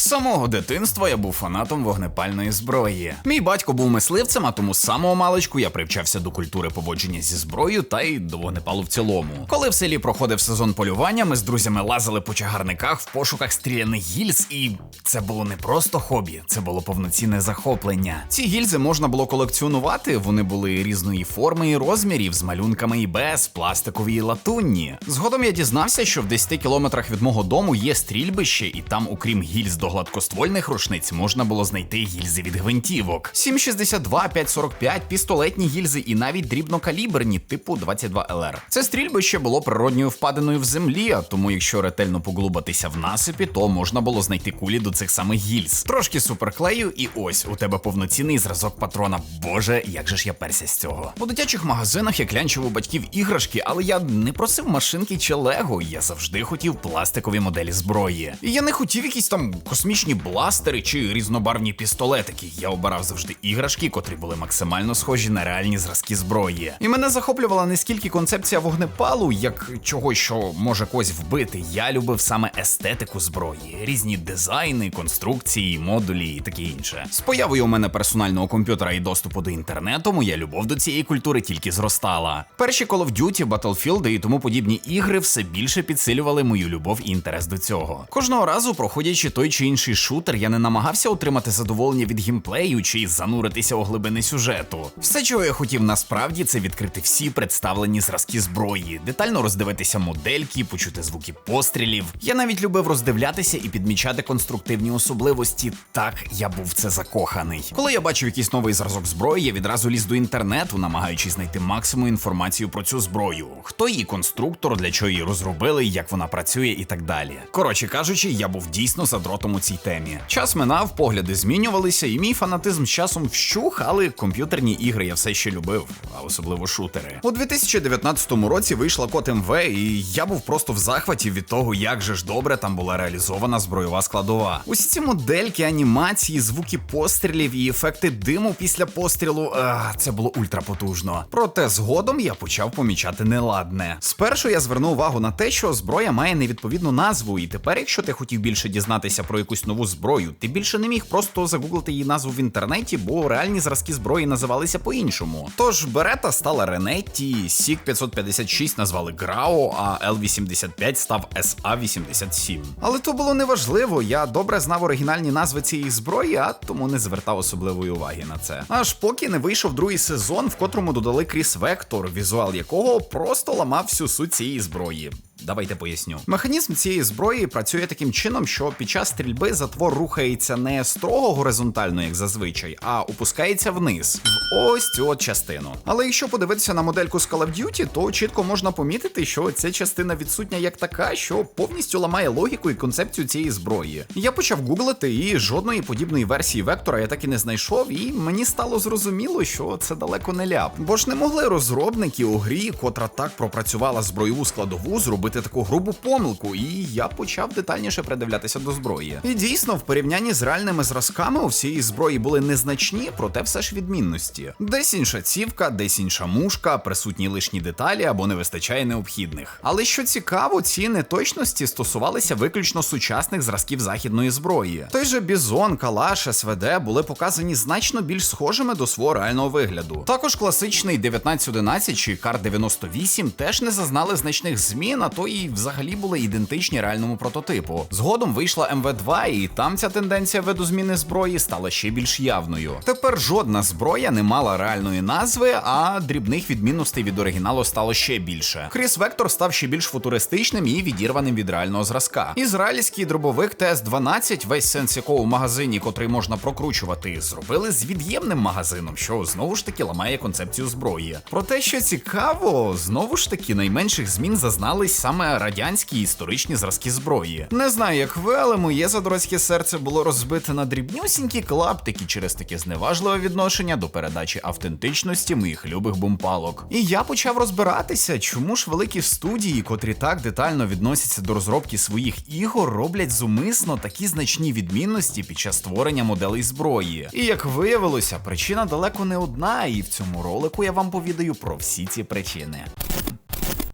З самого дитинства я був фанатом вогнепальної зброї. Мій батько був мисливцем, а тому з самого маличку я привчався до культури поводження зі зброєю та й до вогнепалу в цілому. Коли в селі проходив сезон полювання, ми з друзями лазили по чагарниках в пошуках стріляних гільз, і це було не просто хобі, це було повноцінне захоплення. Ці гільзи можна було колекціонувати, вони були різної форми і розмірів, з малюнками і без, пластикові і латунні. Згодом я дізнався, що в 10 кілометрах від мого дому є стрільбище, і там, окрім гільз до гладкоствольних рушниць, можна було знайти гільзи від гвинтівок. 7,62, 5,45, пістолетні гільзи і навіть дрібнокаліберні, типу 22 ЛР. Це стрільбище було природньою впадиною в землі, а тому, якщо ретельно поглубатися в насипі, то можна було знайти кулі до цих самих гільз. Трошки суперклею, і ось у тебе повноцінний зразок патрона. Боже, як же ж я перся з цього. У дитячих магазинах я клянчив у батьків іграшки, але я не просив машинки чи лего. Я завжди хотів пластикові моделі зброї. І я не хотів якісь там космічні бластери чи різнобарвні пістолетики. Я обирав завжди іграшки, котрі були максимально схожі на реальні зразки зброї. І мене захоплювала не скільки концепція вогнепалу, як чогось, що може когось вбити. Я любив саме естетику зброї, різні дизайни, конструкції, модулі і таке інше. З появою у мене персонального комп'ютера і доступу до інтернету, моя любов до цієї культури тільки зростала. Перші Call of Duty, Battlefield і тому подібні ігри все більше підсилювали мою любов і інтерес до цього. Кожного разу, проходячи той чи інший шутер, я не намагався отримати задоволення від геймплею чи зануритися у глибини сюжету. Все, чого я хотів насправді, це відкрити всі представлені зразки зброї, детально роздивитися модельки, почути звуки пострілів. Я навіть любив роздивлятися і підмічати конструктивні особливості. Так я був це закоханий. Коли я бачив якийсь новий зразок зброї, я відразу ліз до інтернету, намагаючись знайти максимум інформацію про цю зброю, хто її конструктор, для чого її розробили, як вона працює і так далі. Коротше кажучи, я був дійсно задротом цій темі. Час минав, погляди змінювалися, і мій фанатизм з часом вщух, але комп'ютерні ігри я все ще любив, а особливо шутери. У 2019 році вийшла код МВ, і я був просто в захваті від того, як же ж добре там була реалізована збройова складова. Усі ці модельки, анімації, звуки пострілів і ефекти диму після пострілу. А, це було ультрапотужно. Проте згодом я почав помічати неладне. Спершу я звернув увагу на те, що зброя має невідповідну назву, і тепер, якщо ти хотів більше дізнатися про якусь нову зброю, ти більше не міг просто загуглити її назву в інтернеті, бо реальні зразки зброї називалися по-іншому. Тож Берета стала Ренетті, Сік 556 назвали Грао, а Л-85 став СА-87. Але то було неважливо. Я добре знав оригінальні назви цієї зброї, а тому не звертав особливої уваги на це. Аж поки не вийшов другий сезон, в котрому додали Кріс Вектор, візуал якого просто ламав всю суть цієї зброї. Давайте поясню. Механізм цієї зброї працює таким чином, що під час стрільби затвор рухається не строго горизонтально, як зазвичай, а опускається вниз в ось цю от частину. Але якщо подивитися на модельку з Call of Duty, то чітко можна помітити, що ця частина відсутня як така, що повністю ламає логіку і концепцію цієї зброї. Я почав гуглити, і жодної подібної версії вектора я так і не знайшов, і мені стало зрозуміло, що це далеко не ляп. Бо ж не могли розробники у грі, котра так пропрацювала збройову складову, зробити таку грубу помилку, і я почав детальніше придивлятися до зброї. І дійсно, в порівнянні з реальними зразками у всієї зброї були незначні, проте все ж відмінності. Десь інша цівка, десь інша мушка, присутні лишні деталі або не вистачає необхідних. Але що цікаво, ці неточності стосувалися виключно сучасних зразків західної зброї. Той же Бізон, Калаш, СВД були показані значно більш схожими до свого реального вигляду. Також класичний 1911 чи Кар 98 теж не зазнали значних змін, а і взагалі були ідентичні реальному прототипу. Згодом вийшла МВ2, і там ця тенденція видозміни зброї стала ще більш явною. Тепер жодна зброя не мала реальної назви, а дрібних відмінностей від оригіналу стало ще більше. Кріс Вектор став ще більш футуристичним і відірваним від реального зразка. Ізраїльський дробовик ТС-12, весь сенс якого в магазині, котрий можна прокручувати, зробили з від'ємним магазином, що знову ж таки ламає концепцію зброї. Проте, що цікаво, знову ж таки найменших змін зазнались саме радянські історичні зразки зброї. Не знаю, як ви, але моє задорозьке серце було розбите на дрібнюсінькі клаптики через таке зневажливе відношення до передачі автентичності моїх любих бумпалок. І я почав розбиратися, чому ж великі студії, котрі так детально відносяться до розробки своїх ігор, роблять зумисно такі значні відмінності під час створення моделей зброї. І як виявилося, причина далеко не одна, і в цьому ролику я вам повідаю про всі ці причини.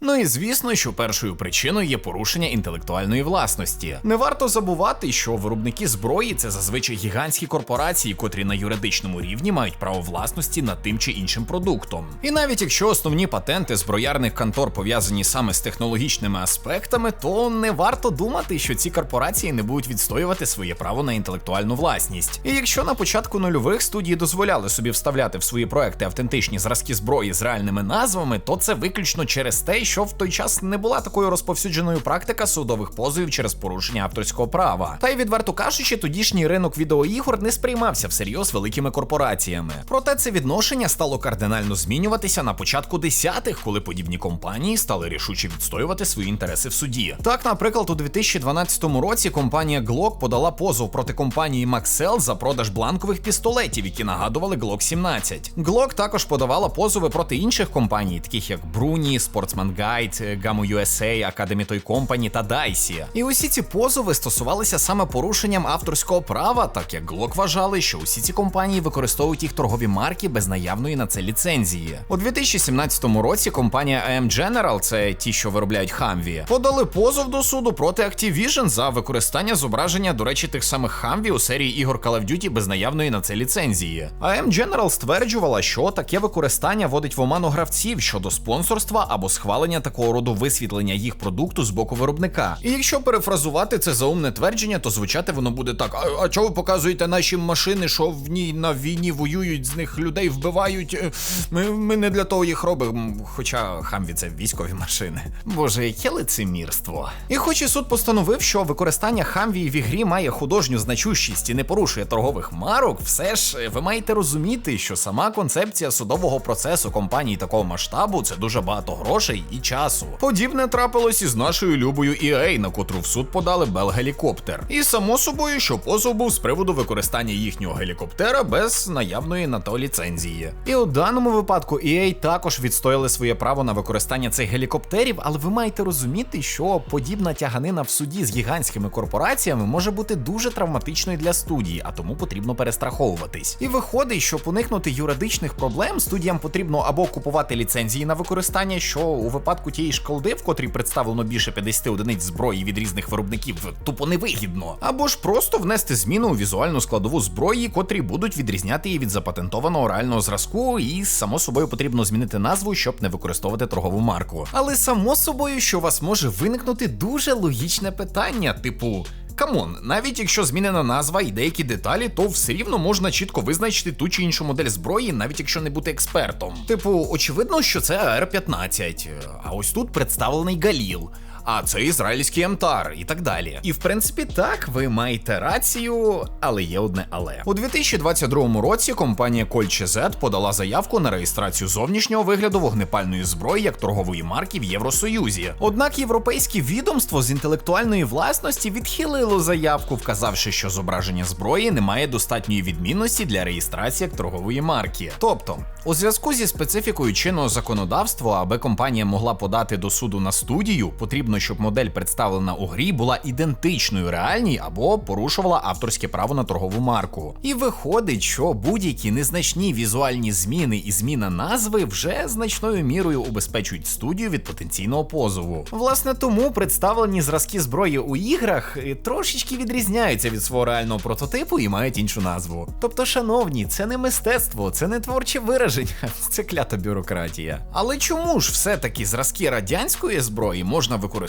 Ну і звісно, що першою причиною є порушення інтелектуальної власності. Не варто забувати, що виробники зброї це зазвичай гігантські корпорації, котрі на юридичному рівні мають право власності над тим чи іншим продуктом. І навіть якщо основні патенти зброярних контор пов'язані саме з технологічними аспектами, то не варто думати, що ці корпорації не будуть відстоювати своє право на інтелектуальну власність. І якщо на початку нульових студії дозволяли собі вставляти в свої проекти автентичні зразки зброї з реальними назвами, то це виключно через те, що в той час не була такою розповсюдженою практика судових позовів через порушення авторського права. Та й відверто кажучи, тодішній ринок відеоігор не сприймався всерйоз великими корпораціями. Проте це відношення стало кардинально змінюватися на початку десятих, коли подібні компанії стали рішуче відстоювати свої інтереси в суді. Так, наприклад, у 2012 році компанія Glock подала позов проти компанії Maxell за продаж бланкових пістолетів, які нагадували Glock 17. Glock також подавала позови проти інших компаній, таких як Bruni, Sportsman Guide, Gamo USA, Academy Toy Company та Daisy. І усі ці позови стосувалися саме порушенням авторського права, так як Glock вважали, що усі ці компанії використовують їх торгові марки без наявної на це ліцензії. У 2017 році компанія AM General, це ті, що виробляють Humvee, подали позов до суду проти Activision за використання зображення, до речі, тих самих Humvee у серії ігор Call of Duty без наявної на це ліцензії. AM General стверджувала, що таке використання водить в оману гравців щодо спонсорства або схвалення такого роду висвітлення їх продукту з боку виробника. І якщо перефразувати це заумне твердження, то звучати воно буде так: а, а чого ви показуєте наші машини, що в ній на війні воюють, з них людей вбивають? Е, Ми, ми не для того їх робимо. Хоча хамві це військові машини. Боже, яке лицемірство. І хоч і суд постановив, що використання хамві в ігрі має художню значущість і не порушує торгових марок, все ж е, ви маєте розуміти, що сама концепція судового процесу компанії такого масштабу це дуже багато грошей і часу. Подібне трапилось із нашою любою EA, на котру в суд подали Helicopter. І само собою, що позов був з приводу використання їхнього гелікоптера без наявної на то ліцензії. І у даному випадку EA також відстояли своє право на використання цих гелікоптерів, але ви маєте розуміти, що подібна тяганина в суді з гігантськими корпораціями може бути дуже травматичною для студії, а тому потрібно перестраховуватись. І виходить, щоб уникнути юридичних проблем, студіям потрібно або купувати ліцензії на використання, що у випадку тієї ж колди, в котрій представлено більше 50 одиниць зброї від різних виробників, тупо невигідно, або ж просто внести зміну у візуальну складову зброї, котрі будуть відрізняти її від запатентованого реального зразку, і само собою потрібно змінити назву, щоб не використовувати торгову марку. Але само собою, що у вас може виникнути дуже логічне питання, типу. Камон, навіть якщо змінена назва і деякі деталі, то все рівно можна чітко визначити ту чи іншу модель зброї, навіть якщо не бути експертом. Типу, очевидно, що це АР-15, а ось тут представлений Галіл. А це ізраїльський МТАР і так далі. І в принципі, так, ви маєте рацію, але є одне але. У 2022 році компанія Colche Z подала заявку на реєстрацію зовнішнього вигляду вогнепальної зброї як торгової марки в Євросоюзі. Однак європейське відомство з інтелектуальної власності відхилило заявку, вказавши, що зображення зброї не має достатньої відмінності для реєстрації як торгової марки. Тобто, у зв'язку зі специфікою чинного законодавства, аби компанія могла подати до суду на студію, потрібно, щоб модель представлена у грі була ідентичною реальній або порушувала авторське право на торгову марку. І виходить, що будь-які незначні візуальні зміни і зміна назви вже значною мірою убезпечують студію від потенційного позову. Власне, тому представлені зразки зброї у іграх е, трошечки відрізняються від свого реального прототипу і мають іншу назву. Тобто, шановні, це не мистецтво, це не творче вираження, це клята бюрократія. Але чому ж все-таки зразки радянської зброї можна використовувати,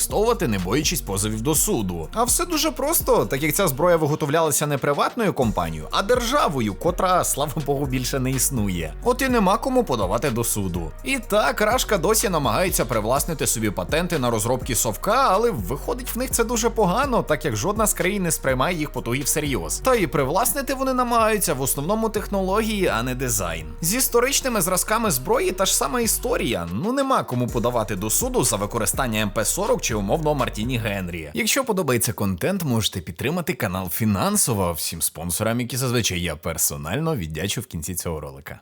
не боячись позовів до суду? А все дуже просто, так як ця зброя виготовлялася не приватною компанією, а державою, котра, слава Богу, більше не існує. От і нема кому подавати до суду. І так, Рашка досі намагається привласнити собі патенти на розробки совка, але виходить в них це дуже погано, так як жодна з країн не сприймає їх потуги всерйоз. Та і привласнити вони намагаються в основному технології, а не дизайн. З історичними зразками зброї та ж сама історія. Ну нема кому подавати до суду за використання МП40 чи умовного Мартіні Генрі. Якщо подобається контент, можете підтримати канал фінансово всім спонсорам, які зазвичай я персонально віддячу в кінці цього ролика.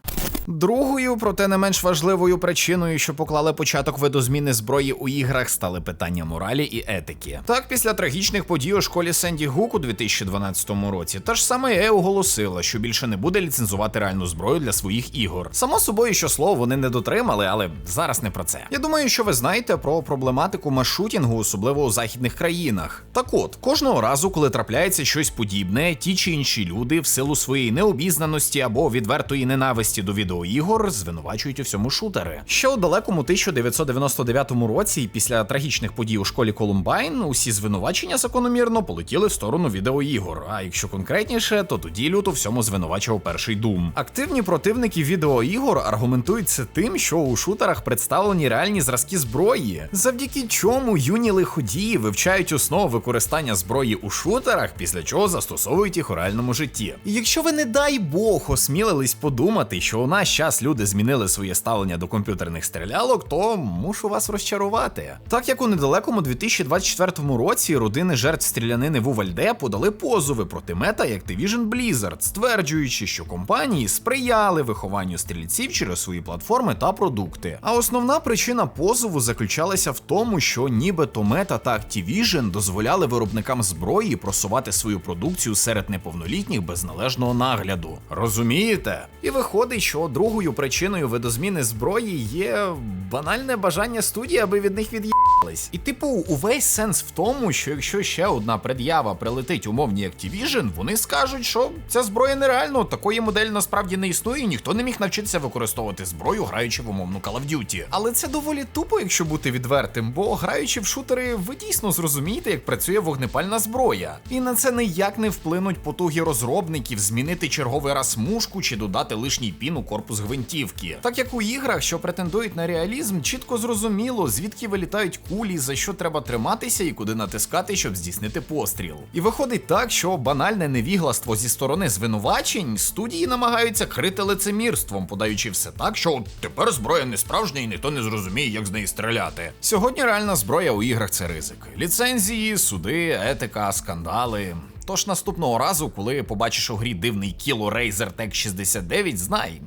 Другою, проте не менш важливою причиною, що поклали початок видозміни зброї у іграх, стали питання моралі і етики. Так, після трагічних подій у школі Сенді Гук у 2012 році, та ж саме EA оголосила, що більше не буде ліцензувати реальну зброю для своїх ігор. Само собою, що слово вони не дотримали, але зараз не про це. Я думаю, що ви знаєте про проблематику машутінгу, особливо у західних країнах. Так от, кожного разу, коли трапляється щось подібне, ті чи інші люди в силу своєї необізнаності або відвертої ненависті до відеоігор звинувачують у всьому шутери. Ще у далекому 1999 році, після трагічних подій у школі Колумбайн, усі звинувачення закономірно полетіли в сторону відеоігор. А якщо конкретніше, то тоді люто всьому звинувачував перший Doom. Активні противники відеоігор аргументують це тим, що у шутерах представлені реальні зразки зброї, завдяки чому юні лиходії вивчають основу використання зброї у шутерах, після чого застосовують їх у реальному житті. І якщо ви, не дай Бог, осмілились подумати, що у наш час люди змінили своє ставлення до комп'ютерних стрілялок, то мушу вас розчарувати. Так як у недалекому 2024 році родини жертв стрілянини в Увальде подали позови проти Meta і Activision Blizzard, стверджуючи, що компанії сприяли вихованню стрільців через свої платформи та продукти. А основна причина позову заключалася в тому, що нібито Meta та Activision дозволяли виробникам зброї просувати свою продукцію серед неповнолітніх без належного нагляду. Розумієте? І виходить, що другою причиною видозміни зброї є банальне бажання студії, аби від них від'їбались. І типу, увесь сенс в тому, що якщо ще одна пред'ява прилетить умовні Activision, вони скажуть, що ця зброя нереальна, такої моделі насправді не існує, і ніхто не міг навчитися використовувати зброю, граючи в умовну Call of Duty. Але це доволі тупо, якщо бути відвертим, бо граючи в шутери, ви дійсно зрозумієте, як працює вогнепальна зброя. І на це ніяк не вплинуть потуги розробників змінити черговий раз мушку чи додати лишній пін у корпус гвинтівки. Так як у іграх, що претендують на реалізм, чітко зрозуміло, звідки вилітають кулі, за що треба триматися і куди натискати, щоб здійснити постріл. І виходить так, що банальне невігластво зі сторони звинувачень студії намагаються крити лицемірством, подаючи все так, що от тепер зброя не справжня і ніхто не зрозуміє, як з неї стріляти. Сьогодні реальна зброя у іграх це ризик. Ліцензії, суди, етика, скандали. Тож наступного разу, коли побачиш у грі дивний кіло Razer Tech 69, знай.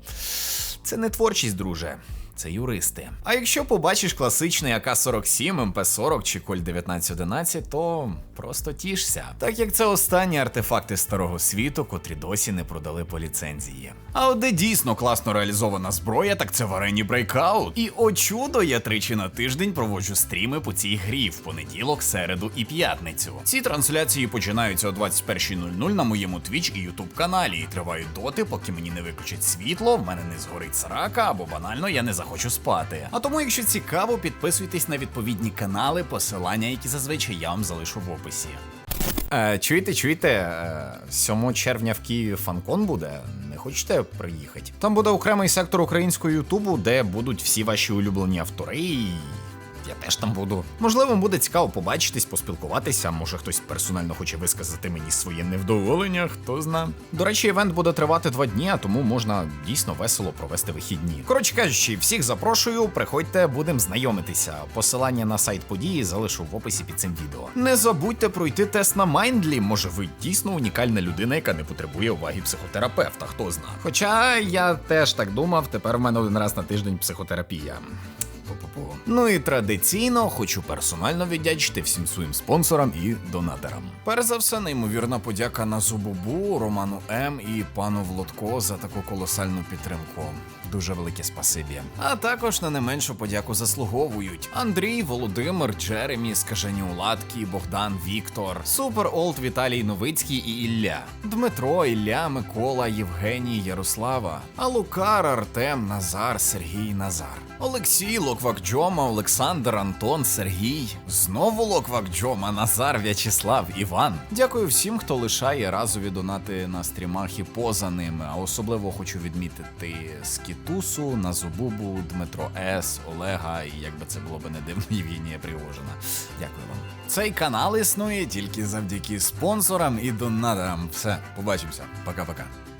Це не творчість, друже. Це юристи. А якщо побачиш класичний АК-47, МП-40 чи Коль 1911, то просто тішся. Так як це останні артефакти старого світу, котрі досі не продали по ліцензії. А от де дійсно класно реалізована зброя, так це в арені Breakout. І о чудо, я тричі на тиждень проводжу стріми по цій грі в понеділок, середу і п'ятницю. Ці трансляції починаються о 21.00 на моєму Twitch і YouTube каналі і тривають доти, поки мені не виключать світло, в мене не згорить срака, або банально я не захочу спати. А тому, якщо цікаво, підписуйтесь на відповідні канали, посилання, які зазвичай я вам залишу в описі. Е, чуєте, чуєте, е, 7 червня в Києві фанкон буде. Не хочете приїхати? Там буде окремий сектор українського Ютубу, де будуть всі ваші улюблені автори. Я теж там буду. Можливо, буде цікаво побачитись, поспілкуватися. Може, хтось персонально хоче висказати мені своє невдоволення, хто зна. До речі, івент буде тривати два дні, а тому можна дійсно весело провести вихідні. Коротше кажучи, всіх запрошую, приходьте, будемо знайомитися. Посилання на сайт події залишу в описі під цим відео. Не забудьте пройти тест на Майндлі. Може, ви дійсно унікальна людина, яка не потребує уваги психотерапевта, хто зна. Хоча я теж так думав, тепер в мене один раз на тиждень психотерапія. Пу-пу-пу. Ну і традиційно хочу персонально віддячити всім своїм спонсорам і донаторам. Перш за все, неймовірна подяка на Зубобу, Роману М і пану Влодко за таку колосальну підтримку. Дуже велике спасибі. А також на не меншу подяку заслуговують Андрій, Володимир, Джеремі, Скажені Уладкі, Богдан, Віктор, Супер Олд Віталій Новицький і Ілля, Дмитро, Ілля, Микола, Євгеній, Ярослава, Алукар, Артем, Назар, Сергій, Назар, Олексій, Локвак Джома, Олександр, Антон, Сергій, знову Локвак Джома, Назар, В'ячеслав, Іван. Дякую всім, хто лишає разові донати на стрімах і поза ними. А особливо хочу відмітити Скітусу, Назубубу, Дмитро С, Олега і як би це було би не дивно, Євгенія Пригожина. Дякую вам. Цей канал існує тільки завдяки спонсорам і донаторам. Все, побачимося. Пока-пока.